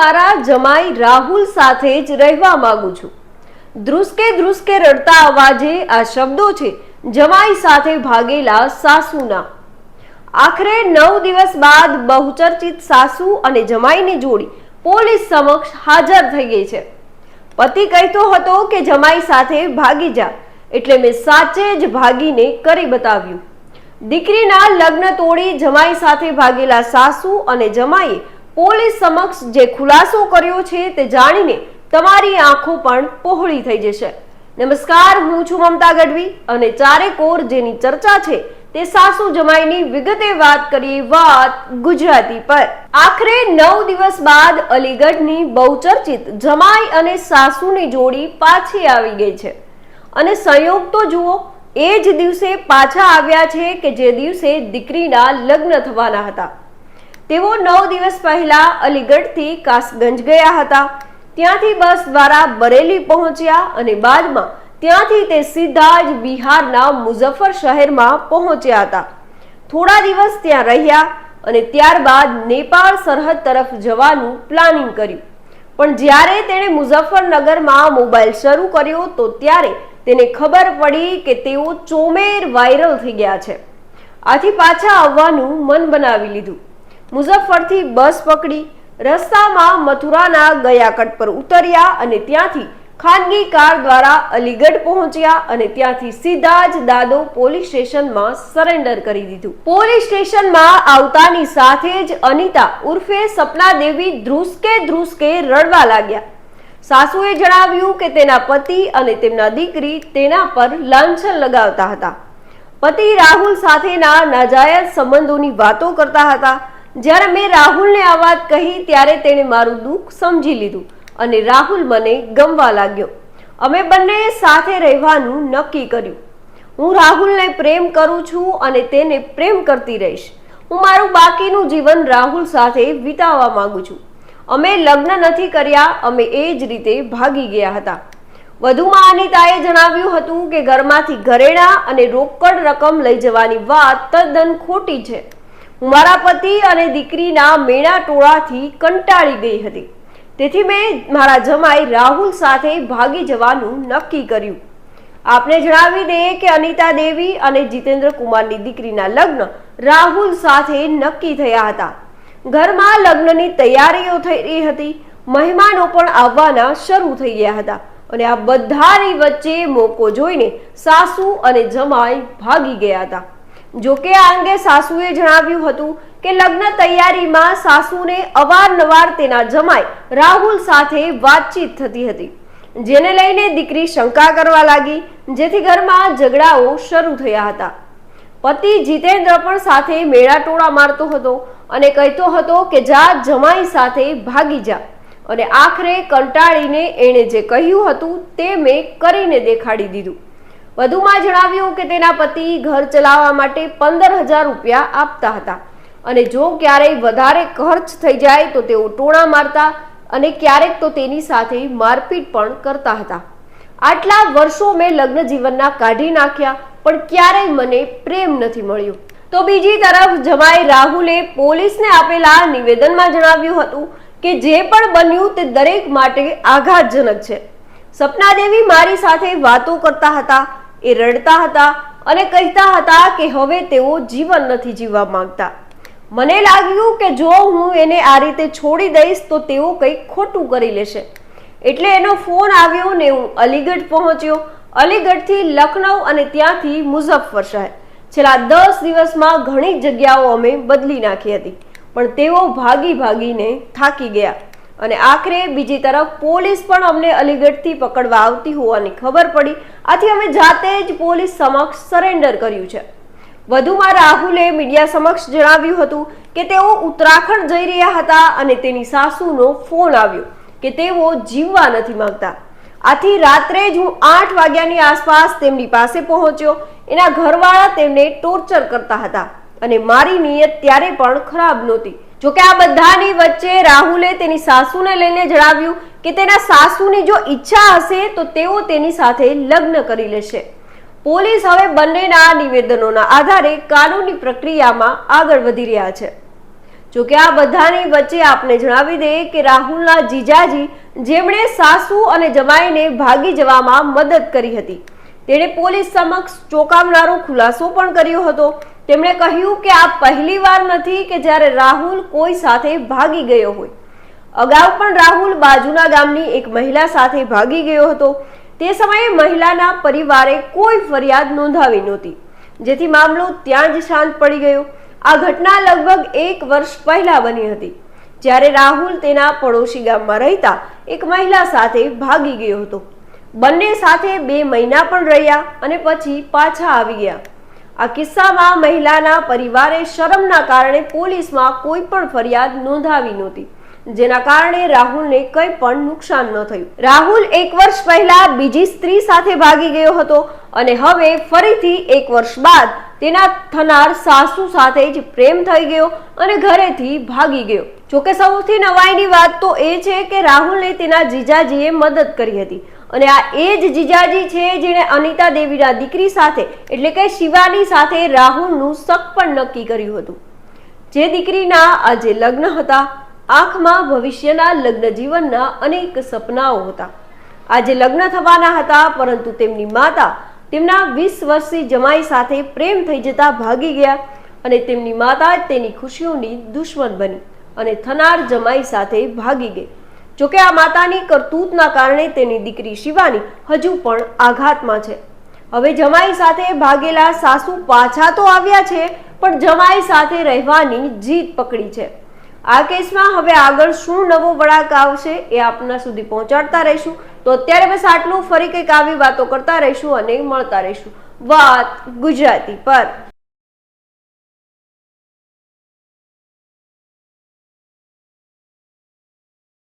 મારા જમાઈ રાહુલ સાથે જ રહેવા માંગુ છું. ધ્રુસકે ધ્રુસકે રડતા અવાજે આ શબ્દો છે, જમાઈ સાથે ભાગેલા સાસુના. આખરે નવ દિવસ બાદ બહુચર્ચિત સાસુ અને જમાઈની જોડી પોલીસ સમક્ષ હાજર થઈ ગઈ છે. પતિ કહેતો હતો કે જમાઈ સાથે ભાગી જા, એટલે મેં સાચે જ ભાગીને કરી બતાવ્યું. દીકરીના લગ્ન તોડી જમાઈ સાથે ભાગેલા સાસુ અને જમાઈએ પોલીસ સમક્ષ જે ખુલાસો કર્યો છે તે જાણીને તમારી આંખો પણ પહોળી થઈ જશે. નમસ્કાર, હું છું મમતા ગઢવી અને ચારેકોર જેની ચર્ચા છે તે સાસુ જમાઈની વિગતે વાત કરીએ વાત ગુજરાતી પર. આખરે નવ દિવસ બાદ અલીગઢની બહુચર્ચિત જમાઈ અને સાસુની જોડી પાછી આવી ગઈ છે. અને સંયોગ તો જુઓ, એ જ દિવસે પાછા આવ્યા છે કે જે દિવસે દીકરીના લગ્ન થવાના હતા. તેઓ નવ દિવસ પહેલા અલીગઢથી કાસગંજ ગયા હતા. ત્યાંથી બસ દ્વારા બરેલી પહોંચ્યા અને બાદમાં ત્યાંથી તે સીધા જ બિહારના મુઝફ્ફર શહેરમાં પહોંચ્યા હતા. થોડા દિવસ ત્યાં રહ્યા અને ત્યારબાદ નેપાળ સરહદ તરફ જવાનું પ્લાનિંગ કર્યું. પણ જ્યારે તેણે મુઝફ્ફરનગરમાં મોબાઈલ શરૂ કર્યો તો ત્યારે તેને ખબર પડી કે તેઓ ચોમેર વાયરલ થઈ ગયા છે. આથી પાછા આવવાનું મન બનાવી લીધું. મુઝફ્ફરથી બસ પકડી રસ્તામાં મથુરાના ગયાકટ પર ઉતર્યા અને ત્યાંથી ખાનગી કાર દ્વારા અલીગઢ પહોંચ્યા અને ત્યાંથી સીધા જ દાદો પોલીસ સ્ટેશનમાં સરેન્ડર કરી દીધું. પોલીસ સ્ટેશનમાં આવતાની સાથે જ અનિતા ઉર્ફે સપના દેવી ધ્રુસકે ધ્રુસકે રડવા લાગ્યા. સાસુએ જણાવ્યું કે તેના પતિ અને તેમના દીકરી તેના પર લાંછન લગાવતા હતા. પતિ રાહુલ સાથેના નાજાયજ સંબંધોની વાતો કરતા હતા જ્યારે મેં રાહુલને આ વાત કહી ત્યારે તેણે મારું દુઃખ સમજી લીધું અને રાહુલ મને ગમવા લાગ્યો. અમે બંને સાથે રહેવાનું નક્કી કર્યું. હું રાહુલને પ્રેમ કરું છું અને તેને પ્રેમ કરતી રહીશ. હું મારું બાકીનું જીવન રાહુલ સાથે વિતાવવા માંગુ છું. અમે લગ્ન નથી કર્યા, અમે એ જ રીતે ભાગી ગયા હતા. વધુમાં અનિતાએ જણાવ્યું હતું કે ઘરમાંથી ઘરેણા અને રોકડ રકમ લઈ જવાની વાત તદ્દન ખોટી છે. હું મારા પતિ અને દીકરીના મેણા ટોળાથી કંટાળી ગઈ હતી. તેથી મેં મારા જમાઈ રાહુલ સાથે ભાગી જવાનું નક્કી કર્યું. આપને જણાવી દઈએ કે અનિતા દેવી અને જીતેન્દ્ર કુમારની દીકરીના લગ્ન રાહુલ સાથે નક્કી થયા હતા. ઘરમાં લગ્નની તૈયારીઓ થઈ રહી હતી. મહેમાનો પણ આવવાના શરૂ થઈ ગયા હતા અને આ બધાની વચ્ચે મોકો જોઈને સાસુ અને જમાઈ ભાગી ગયા હતા. જોકે આ અંગે સાસુએ જણાવ્યું હતું કે લગ્ન તૈયારીમાં સાસુને અવારનવાર તેના જમાઈ રાહુલ સાથે વાતચીત થતી હતી, જેને લઈને દીકરી શંકા કરવા લાગી, જેથી ઘરમાં ઝઘડાઓ શરૂ થયા હતા. પતિ જીતેન્દ્ર પણ સાથે મેળાટોળા મારતો હતો અને કહેતો હતો કે જા જમાઈ સાથે ભાગી જા અને આખરે કંટાળીને એણે જે કહ્યું હતું તે મેં કરીને દેખાડી દીધું. વધુમાં જણાવ્યું કે તેના પતિ ઘર ચલાવવા માટે પંદર હજાર રૂપિયા આપતા હતા. અને જો ક્યારેય વધારે ખર્ચ થઈ જાય તો તેઓ ટોણા મારતા અને ક્યારેક તો તેની સાથે મારપીટ પણ કરતા હતા. આટલા વર્ષો મેં લગ્ન જીવનના કાઢી નાખ્યા, પણ ક્યારેય મને પ્રેમ નથી મળ્યો. તો બીજી તરફ જમાઈ રાહુલે પોલીસને આપેલા નિવેદનમાં જણાવ્યું હતું કે જે પણ બન્યું તે દરેક માટે આઘાતજનક છે. સપના દેવી મારી સાથે વાતો કરતા હતા એ રડતા હતા અને કહેતા હતા કે હવે તેઓ જીવન નથી જીવવા માંગતા. મને લાગ્યું કે જો હું એને આ રીતે છોડી દઈશ તો તેઓ કંઈક ખોટું કરી લેશે. એટલે એનો ફોન આવ્યો ને હું અલીગઢ પહોંચ્યો. અલીગઢથી લખનઉ અને ત્યાંથી મુઝફ્ફર શહેર. છેલ્લા દસ દિવસમાં ઘણી જગ્યાઓ અમે બદલી નાખી હતી. પણ તેઓ ભાગી ભાગીને થાકી ગયા. અને આખરે બીજી તરફ પોલીસ પણ અમને અલીગઢથી પકડવા આવતી હોવાની ખબર પડી. આથી અમે જાતે જ પોલીસ સમક્ષ સરેન્ડર કર્યું છે. વધુમાં રાહુલે મીડિયા સમક્ષ જણાવ્યું હતું કે તેઓ ઉત્તરાખંડ જઈ રહ્યા હતા અને તેની સાસુનો ફોન આવ્યો કે તેઓ જીવવા નથી માંગતા. આથી રાત્રે જ હું આઠ વાગ્યાની આસપાસ તેમની પાસે પહોંચ્યો. એના ઘરવાળા તેમને ટોર્ચર કરતા હતા અને મારી નિયત ત્યારે પણ ખરાબ નહોતી. જોકે આ બધાની વચ્ચે રાહુલે તેની સાસુને લઈને જણાવ્યું કે તેના સાસુની જો ઈચ્છા હશે તો તેઓ તેની સાથે લગ્ન કરી લેશે. પોલીસ હવે બંનેના નિવેદનોના આધારે કાનૂની પ્રક્રિયામાં આગળ વધી રહ્યા છે. જોકે આ બધાની વચ્ચે આપને જણાવી દઈએ કે રાહુલના જીજાજી જેમણે સાસુ અને જમાઈને ભાગી જવામાં મદદ કરી હતી. તેણે પોલીસ સમક્ષ ચોંકાવનારો ખુલાસો પણ કર્યો હતો તેમણે કહ્યું કે આ પહેલી વાર નથી કે જ્યારે રાહુલ કોઈ સાથે ભાગી ગયો હોય. અગાઉ પણ રાહુલ બાજુના ગામની એક મહિલા સાથે ભાગી ગયો હતો. તે સમયે મહિલાના પરિવારે કોઈ ફરિયાદ નોંધાવી નહોતી. જેથી મામલો ત્યાં જ શાંત પડી ગયો. આ ઘટના લગભગ એક વર્ષ પહેલા બની હતી. જ્યારે રાહુલ તેના પડોશી ગામમાં રહેતા એક મહિલા સાથે ભાગી ગયો હતો. બંને સાથે બે મહિના પણ રહ્યા અને પછી પાછા આવી ગયા. આ કિસ્સામાં મહિલાના પરિવારે શરમના કારણે પોલીસમાં કોઈ પણ ફરિયાદ નોંધાવી નહોતી, જેના કારણે રાહુલને કંઈ પણ નુકસાન ન થયું. રાહુલ એક વર્ષ પહેલા બીજી સ્ત્રી સાથે ભાગી ગયો હતો અને હવે ફરીથી એક વર્ષ બાદ તેના થનાર સાસુ સાથે જ પ્રેમ થઈ ગયો અને ઘરેથી ભાગી ગયો. જોકે સૌથી નવાઈની વાત તો એ છે કે રાહુલને તેના જીજાજીએ મદદ કરી હતી. અને આ એ જ જીજાજી છે જેણે અનિતા દેવીના દીકરી સાથે, એટલે કે શિવાની સાથે રાહુલનું સક પણ નક્કી કર્યું હતું. જે દીકરીના આજે લગ્ન હતા, આંખમાં ભવિષ્યના લગ્ન જીવનના અનેક સપનાઓ હતા. આજે લગ્ન થવાના હતા, પરંતુ તેમની માતા તેમના વીસ વર્ષથી જમાઈ સાથે પ્રેમ થઈ જતા ભાગી ગયા અને તેમની માતા તેની ખુશીઓની દુશ્મન બની અને થનાર જમાઈ સાથે ભાગી ગઈ. જોકે આ માતાની કરતૂતના કારણે તેની દીકરી શિવાની હજુ પણ આઘાતમાં છે. હવે જમાઈ સાથે ભાગેલા સાસુ પાછા તો આવ્યા છે, પણ જમાઈ સાથે રહેવાની જીત પકડી છે. આ કેસમાં હવે આગળ શું નવો વળાંક આવશે એ આપના સુધી પહોંચાડતા રહીશું. તો અત્યારે બસ આટલું, ફરી કંઈક આવી વાતો કરતા રહીશું અને મળતા રહીશું. વાત ગુજરાતી પર.